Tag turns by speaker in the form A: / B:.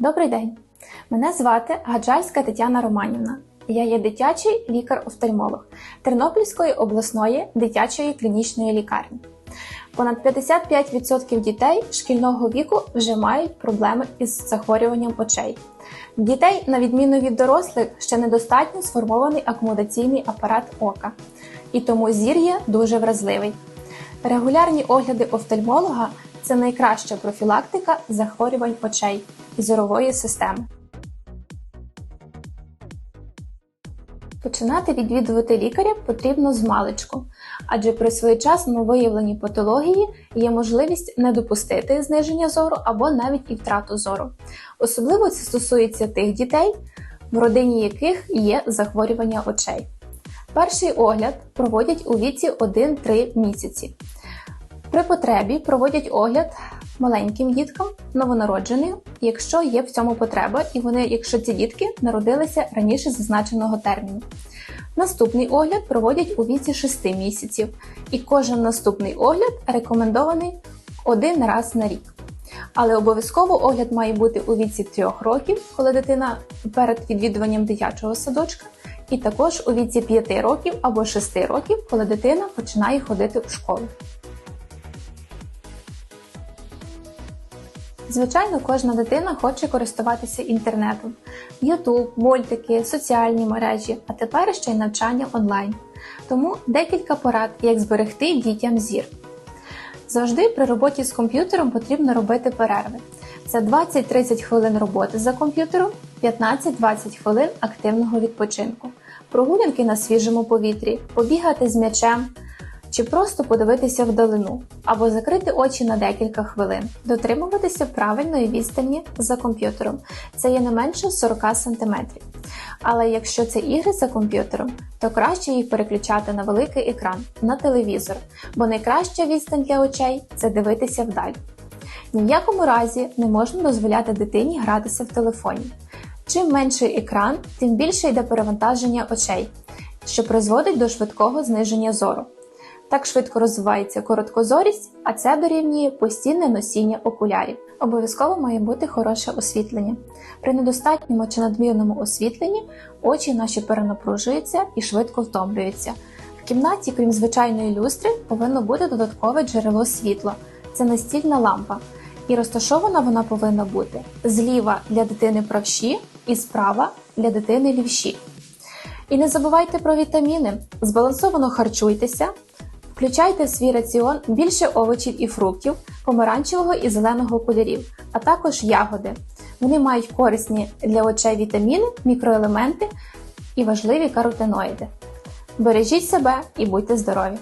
A: Добрий день! Мене звати Гаджальська Тетяна Романівна. Я є дитячий лікар-офтальмолог Тернопільської обласної дитячої клінічної лікарні. Понад 55% дітей шкільного віку вже мають проблеми із захворюванням очей. Дітей, на відміну від дорослих, ще недостатньо сформований акомодаційний апарат ока, і тому зір є дуже вразливий. Регулярні огляди офтальмолога це найкраща профілактика захворювань очей зорової системи. Починати відвідувати лікаря потрібно з маличку, адже при своєчасному виявленні патології є можливість не допустити зниження зору або навіть і втрату зору. Особливо це стосується тих дітей, в родині яких є захворювання очей. Перший огляд проводять у віці 1-3 місяці. При потребі проводять огляд маленьким діткам, новонародженим, якщо є в цьому потреба, і вони, якщо ці дітки народилися раніше зазначеного терміну. Наступний огляд проводять у віці 6 місяців, і кожен наступний огляд рекомендований один раз на рік. Але обов'язково огляд має бути у віці 3 років, коли дитина перед відвідуванням дитячого садочка, і також у віці 5 років або 6 років, коли дитина починає ходити у школу. Звичайно, кожна дитина хоче користуватися інтернетом: YouTube, мультики, соціальні мережі, а тепер ще й навчання онлайн. Тому декілька порад, як зберегти дітям зір. Завжди при роботі з комп'ютером потрібно робити перерви. Це 20-30 хвилин роботи за комп'ютером, 15-20 хвилин активного відпочинку, прогулянки на свіжому повітрі, побігати з м'ячем чи просто подивитися вдалину, або закрити очі на декілька хвилин, дотримуватися правильної відстані за комп'ютером. Це є не менше 40 см. Але якщо це ігри за комп'ютером, то краще їх переключати на великий екран, на телевізор, бо найкраща відстань для очей це дивитися вдаль. Ні в якому разі не можна дозволяти дитині гратися в телефоні. Чим менший екран, тим більше йде перевантаження очей, що призводить до швидкого зниження зору. Так швидко розвивається короткозорість, а це дорівнює постійне носіння окулярів. Обов'язково має бути хороше освітлення. При недостатньому чи надмірному освітленні очі наші перенапружуються і швидко втомлюються. В кімнаті, крім звичайної люстри, повинно бути додаткове джерело світла це настільна лампа. І розташована вона повинна бути зліва для дитини правші і справа для дитини лівші. І не забувайте про вітаміни, збалансовано харчуйтеся. Включайте в свій раціон більше овочів і фруктів, помаранчевого і зеленого кольорів, а також ягоди. Вони мають корисні для очей вітаміни, мікроелементи і важливі каротиноїди. Бережіть себе і будьте здорові!